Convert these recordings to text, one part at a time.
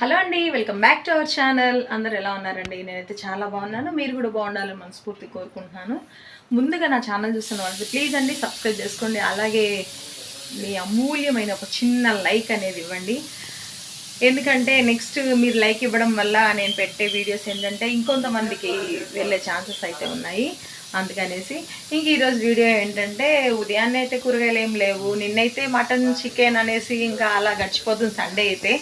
Hello అండి welcome back to our channel. అందరు ఎలా ఉన్నారండి? నేనైతే చాలా బాగున్నాను. మీరు కూడా బాగుండాలని మనస్ఫూర్తి కోరుకుంటున్నాను. ముందుగా నా ఛానల్ చూస్తున్న వాళ్ళకి ప్లీజ్ అండి సబ్స్క్రైబ్ చేసుకోండి. అలాగే మీ అమూల్యమైన ఒక చిన్న లైక్ అనేది ఇవ్వండి. ఎందుకంటే నెక్స్ట్ మీరు లైక్ ఇవ్వడం వల్ల నేను పెట్టే వీడియోస్ ఏంటంటే ఇంకొంతమందికి వెళ్ళే ఛాన్సెస్ అయితే ఉన్నాయి. అందుకనేసి ఇంక ఈరోజు వీడియో ఏంటంటే ఉదయాన్నే అయితే కూరగాయలు ఏం లేవు. నిన్నైతే మటన్ చికెన్ అనేసి ఇంకా అలా గడిచిపోతుంది సండే అయితే.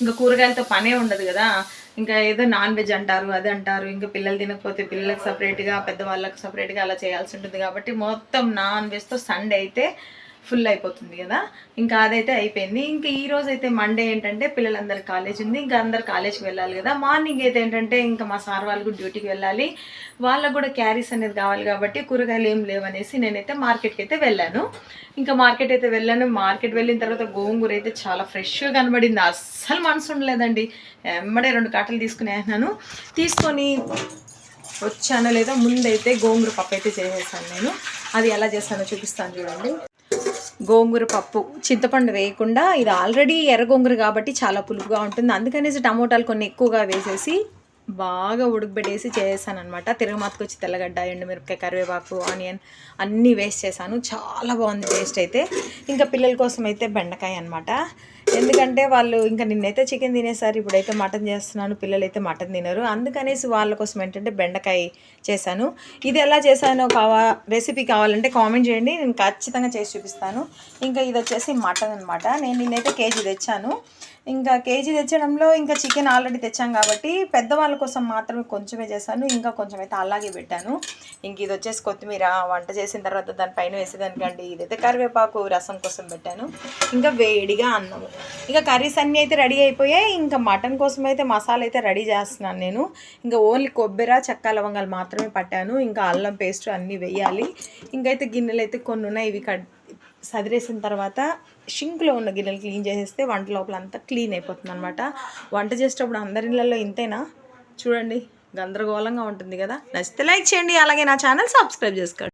ఇంకా కూరగాయలతో పనే ఉండదు కదా. ఇంకా ఏదో నాన్ వెజ్ అంటారు అది అంటారు. ఇంకా పిల్లలు తినకపోతే పిల్లలకు సపరేట్గా పెద్దవాళ్ళకి సపరేట్గా అలా చేయాల్సి ఉంటుంది కాబట్టి మొత్తం నాన్ వెజ్తో సండే అయితే ఫుల్ అయిపోతుంది కదా. ఇంకా అదైతే అయిపోయింది. ఇంకా ఈ రోజు అయితే మండే ఏంటంటే పిల్లలందరూ కాలేజ్ ఉంది. ఇంకా అందరు కాలేజ్కి వెళ్ళాలి కదా. మార్నింగ్ అయితే ఏంటంటే ఇంకా మా సార్ వాళ్ళు కూడా డ్యూటీకి వెళ్ళాలి. వాళ్ళకు కూడా క్యారీస్ అనేది కావాలి కాబట్టి కూరగాయలు ఏం లేవనేసి నేనైతే మార్కెట్కి అయితే వెళ్ళాను. ఇంకా మార్కెట్ అయితే వెళ్ళాను. మార్కెట్ వెళ్ళిన తర్వాత గోంగూర అయితే చాలా ఫ్రెష్గా కనబడింది. అస్సలు మనసు ఉండలేదండి. ఎమ్మడే రెండు కట్టలు తీసుకునేసినాను తీసుకొని వచ్చానో లేదో ముందైతే గోంగూర పప్పు అయితే చేసేసాను నేను. అది ఎలా చేస్తానో చూపిస్తాను చూడండి. గోంగూర పప్పు చింతపండు వేయకుండా ఇది ఆల్రెడీ ఎర్ర గోంగూర కాబట్టి చాలా పులుపుగా ఉంటుంది. అందుకనేసి టమోటాలు కొన్ని ఎక్కువగా వేసేసి బాగా ఉడకబెట్టేసి చేసాను అనమాట తిరగమాతకొచ్చి తెల్లగడ్డ ఎండుమిరపకాయ కరివేపాకు ఆనియన్ అన్నీ వేస్ట్ చేశాను. చాలా బాగుంది టేస్ట్ అయితే. ఇంకా పిల్లల కోసం అయితే బెండకాయ అనమాట ఎందుకంటే వాళ్ళు ఇంకా నిన్నైతే చికెన్ తినేసారు ఇప్పుడైతే మటన్ చేస్తున్నాను పిల్లలు అయితే మటన్ తినరు. అందుకనేసి వాళ్ళ కోసం ఏంటంటే బెండకాయ చేశాను. ఇది ఎలా చేశానో కావా రెసిపీ కావాలంటే కామెంట్ చేయండి. నేను ఖచ్చితంగా చేసి చూపిస్తాను. ఇంకా ఇది వచ్చేసి మటన్ అనమాట నేను నిన్నైతే కేజీ తెచ్చాను. ఇంకా కేజీ తెచ్చడంలో ఇంకా చికెన్ ఆల్రెడీ తెచ్చాం కాబట్టి పెద్దవాళ్ళ కోసం మాత్రమే కొంచెమే చేశాను. ఇంకా కొంచెం అయితే అలాగే పెట్టాను. ఇంక ఇది వచ్చేసి కొత్తిమీర వంట చేసిన తర్వాత దానిపైన వేసేదానికండి. ఇదైతే కరివేపాకు రసం కోసం పెట్టాను. ఇంకా వేడిగా అన్నము. ఇంకా కర్రీస్ అన్నీ అయితే రెడీ అయిపోయాయి. ఇంకా మటన్ కోసం అయితే మసాలా అయితే రెడీ చేస్తున్నాను నేను. ఇంకా ఓన్లీ కొబ్బరి చెక్క లవంగాలు మాత్రమే పట్టాను. ఇంకా అల్లం పేస్ట్ అన్నీ వేయాలి. ఇంకైతే గిన్నెలు అయితే కొన్ని ఉన్నాయి. ఇవి కట్ సదిరేసిన తర్వాత షింక్లో ఉన్న గిన్నెలు క్లీన్ చేసేస్తే వంట లోపల అంతా క్లీన్ అయిపోతుంది అనమాట వంట చేసేటప్పుడు అందరి ఇళ్ళల్లో ఇంతేనా? చూడండి గందరగోళంగా ఉంటుంది కదా. నచ్చితే లైక్ చేయండి. అలాగే నా ఛానల్ సబ్స్క్రైబ్ చేసుకోండి.